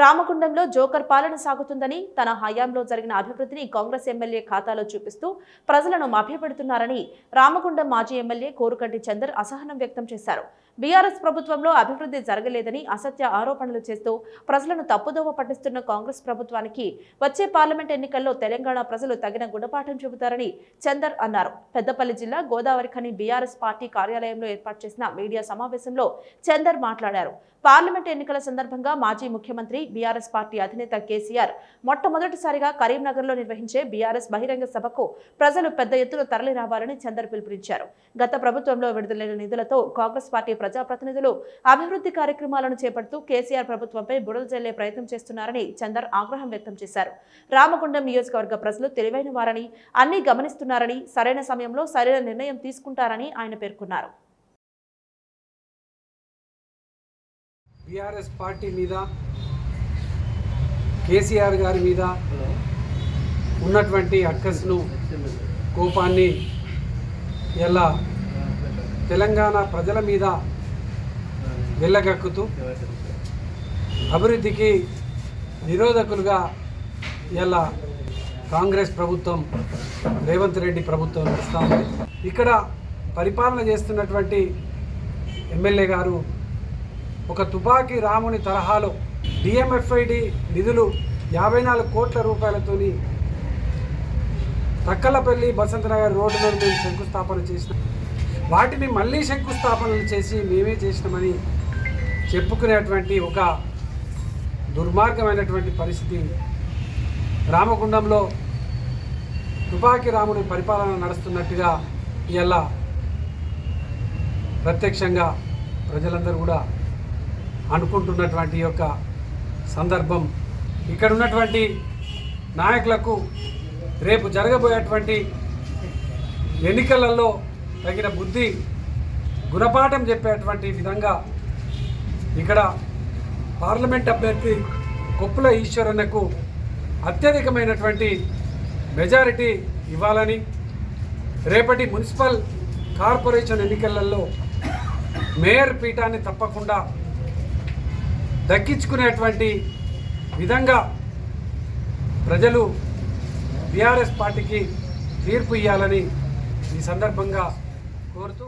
రామగుండంలో joker పాలన సాగుతుందని తన హయాంలో జరిగిన అభివృద్ధిని కాంగ్రెస్ ఎమ్మెల్యే ఖాతాలో చూపిస్తూ ప్రజలను మభ్యపెడుతున్నారని రామగుండం మాజీ ఎమ్మెల్యే కోరుకంటి చందర్ అసహనం వ్యక్తం చేశారు. బీఆర్ఎస్ ప్రభుత్వంలో అభివృద్ధి జరగలేదని అసత్య ఆరోపణలు చేస్తూ ప్రజలను తప్పుదోవ పట్టిస్తున్న కాంగ్రెస్ ప్రభుత్వానికి వచ్చే పార్లమెంట్ ఎన్నికల్లో తెలంగాణ ప్రజలు తగిన గుణపాఠం చెబుతారని చందర్ అన్నారు. పెద్దపల్లి జిల్లా గోదావరి ఖని బీఆర్ఎస్ పార్టీ కార్యాలయంలో ఏర్పాటు చేసిన మీడియా సమావేశంలో చందర్ మాట్లాడారు. పార్లమెంట్ ఎన్నికల సందర్భంగా మాజీ ముఖ్యమంత్రి బీఆర్ఎస్ పార్టీ అధినేత కేసీఆర్ మొట్టమొదటిసారిగా కరీంనగర్లో నిర్వహించే బీఆర్ఎస్ బహిరంగ సభకు ప్రజలు పెద్ద ఎత్తున తరలి రావాలని చందర్ పిలుపునిచ్చారు. గత ప్రభుత్వంలో విడుదలైన నిధులతో కాంగ్రెస్ పార్టీ ప్రజాప్రతినిధులు అభివృద్ధి కార్యక్రమాలను చేపడుతూ కేసీఆర్ ప్రభుత్వంపై బుడలు జల్లే ప్రయత్నం చేస్తున్నారని చందర్ ఆగ్రహం వ్యక్తం చేశారు. రామగుండం నియోజకవర్గ ప్రజలు తెలివైన వారని అన్ని గమనిస్తున్నారని సరైన సమయంలో సరైన నిర్ణయం తీసుకుంటారని ఆయన పేర్కొన్నారు. బీఆర్ఎస్ పార్టీ మీద కేసీఆర్ గారి మీద ఉన్నటువంటి అక్కస్ను కోపాన్ని ఎలా తెలంగాణ ప్రజల మీద వెళ్ళగక్కుతూ అభివృద్ధికి నిరోధకులుగా ఇలా కాంగ్రెస్ ప్రభుత్వం రేవంత్ రెడ్డి ప్రభుత్వం నడుస్తూ ఉంది. ఇక్కడ పరిపాలన చేస్తున్నటువంటి ఎమ్మెల్యే గారు ఒక తుపాకీ రాముని తరహాలో డిఎంఎఫ్ఐడి నిధులు యాభై నాలుగు కోట్ల రూపాయలతోని తక్కలపల్లి బసంతనగర్ రోడ్డులో మేము శంకుస్థాపన చేసిన వాటిని మళ్ళీ శంకుస్థాపనలు చేసి మేమే చేసినామని చెప్పుకునేటువంటి ఒక దుర్మార్గమైనటువంటి పరిస్థితి రామగుండంలో తుపాకీ రాముడి పరిపాలన నడుస్తున్నట్టుగా ఇలా ప్రత్యక్షంగా ప్రజలందరూ కూడా అనుకుంటున్నటువంటి యొక్క సందర్భం. ఇక్కడ ఉన్నటువంటి నాయకులకు రేపు జరగబోయేటువంటి ఎన్నికలలో తగిన బుద్ధి గుణపాఠం చెప్పేటువంటి విధంగా ఇక్కడ పార్లమెంట్ అభ్యర్థి కొప్పుల ఈశ్వరన్నకు అత్యధికమైనటువంటి మెజారిటీ ఇవ్వాలని రేపటి మున్సిపల్ కార్పొరేషన్ ఎన్నికలలో మేయర్ పీఠాన్ని తప్పకుండా దక్కించుకునేటువంటి విధంగా ప్రజలు బీఆర్ఎస్ పార్టీకి తీర్పు ఇవ్వాలని ఈ సందర్భంగా కోరుతూ